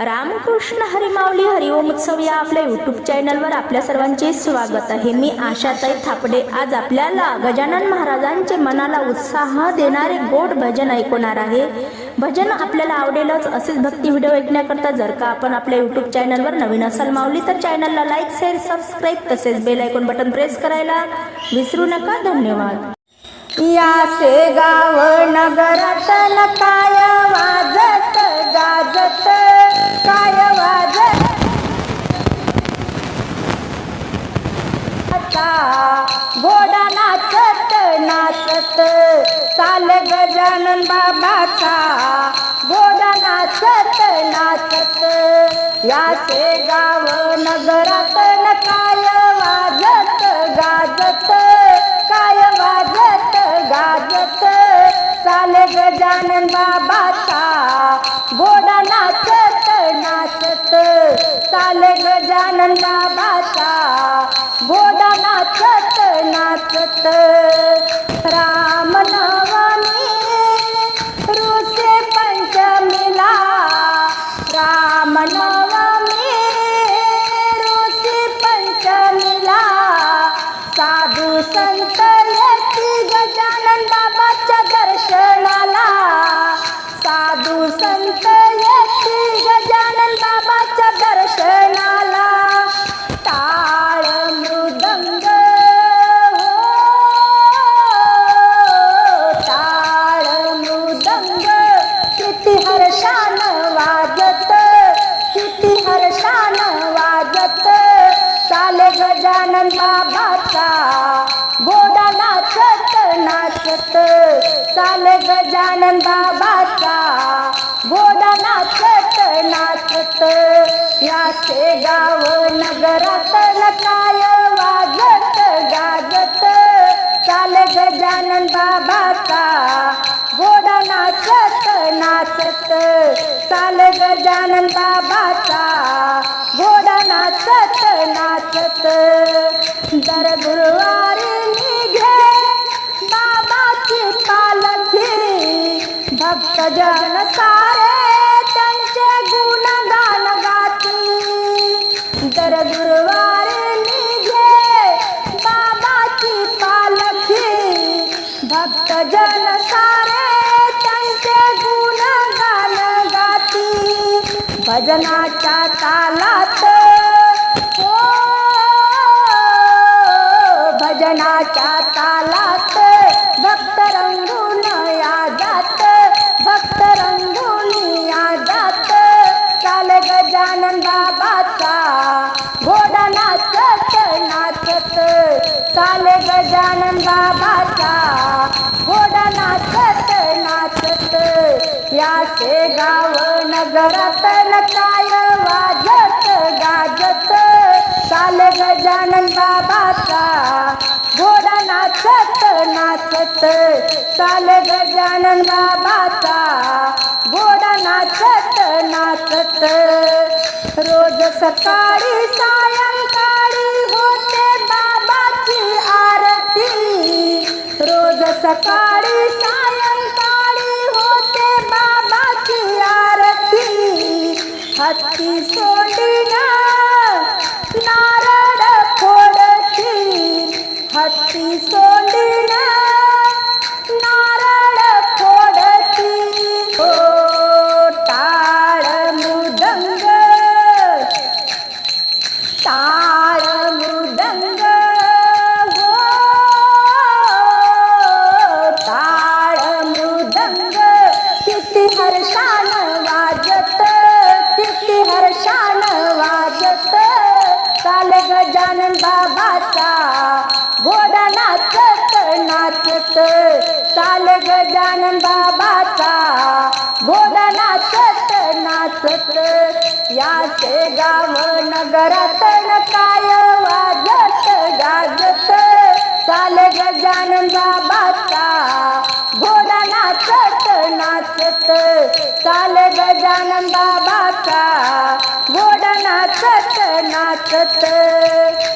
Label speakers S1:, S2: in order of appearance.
S1: रामकृष्ण हरिमावली हरिओम उत्सव या आपल्या यूट्यूब चॅनलवर आपल्या सर्वांचे स्वागत आहे. मी आशाताई थापडे. आज आपल्याला गजानन महाराजांचे मनाला उत्साह देणारे गोड भजन ऐकवणार आहे. भजन आपल्याला आवडेलच. असेच भक्ती व्हिडिओ ऐकण्याकरता जर का आपण आपल्या यूट्यूब चॅनलवर नवीन असाल मावली तर चॅनलला लाईक शेअर सबस्क्राईब तसेच बेल ऐकून बटन प्रेस करायला विसरू नका. धन्यवाद.
S2: या गाव नगरात घोडा नाचत नाचत चाल गजानन बाबाचा. घोडा नाचत नाचत यासे गाव नगरात न काय वाजत गाजत काय वाजत गाजत. चाल गजानन बाबाचा. घोडा नाचत नाचत चाल गजानन बाबाचा. गोदा नाचत. नाचत राम नवमी ऋषी पंचमीला राम नवमी ऋषी पंचमीला साधू संत येती गजानन बाबाच्या दर्शनाला साधू संत गजानन बाबाचा घोडा नाचत नाचत चाले गजानन बाबाचा घोडा नाचत नाचत याचे गाव नगरात काय वाजत, गाजत. चाले गजानन बाबाचा घोडा नाचत नाचत चाल गजानन बाबाचा नाचत नाचत दर गुरुवारी निघे बाबाची पालखी भक्तजन सारे त्यांचे गुणगान गाती. दर गुरुवारी निघे बाबाची पालखी. भक्तजन सारे त्यांचे गुणगान गाती. भजनाच्या तालात भजनाच्या तालात भक्त रंगून या जात भक्त रंगून या जात. चाल गजानन बाबाचा घोडा नाचत नाचत चाल गजानन बाबाचा घोडा नाचत. नाचत याचे गाव नगरात न वाजत गाजत. चाल गजानन बाबाचा नाचत नाचत चाल गजानन बाबाचा. गोडा नाचत नाचत रोज सकाळी सायंकाळी होते बाबाची आरती. रोज सकाळी सायंकाळी होते बाबाची आरती. हत्ती सोडी चाल गजानन बाबाचा घोडा नाचत नाचत या गाव नगरात न काय वाजत गाजत. चाल गजानन बाबाचा घोडा नाचत. नाचत चाल गजानन बाबाचा गोडा नाचत नाचत.